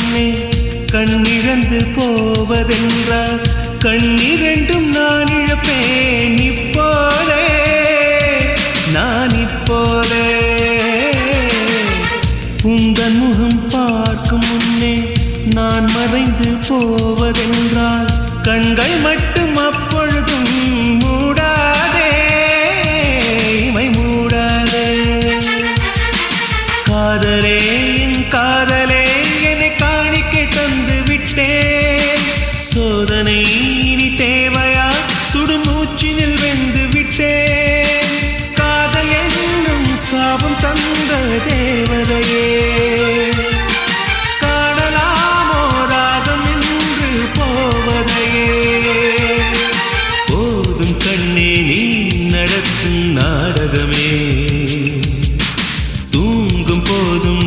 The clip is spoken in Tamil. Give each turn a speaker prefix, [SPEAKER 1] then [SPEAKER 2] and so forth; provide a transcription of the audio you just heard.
[SPEAKER 1] என்னே கண்ணிழந்து போவதென்றால் கண்ணிரண்டும் நான் இழப்பேன் இப்போதே நான் இப்போதே. உங்கள் முகம் பார்க்கும் முன்னே நான் மறைந்து போவதென்றால் கண்கள் மட்டும் அப்பொழுதும் மூடாதே இமை மூடாதே. காதலே சோதனை இனி தேவையா? சுடுமூச்சினில் வெந்து விட்டேன். காதல் என்னும் சாபம் தந்த தேவதையே. காணலாமோ ராகம் என்று போவதையே. போதும் கண்ணே நீ நடத்தும் நாடகமே. தூங்கும் போதும்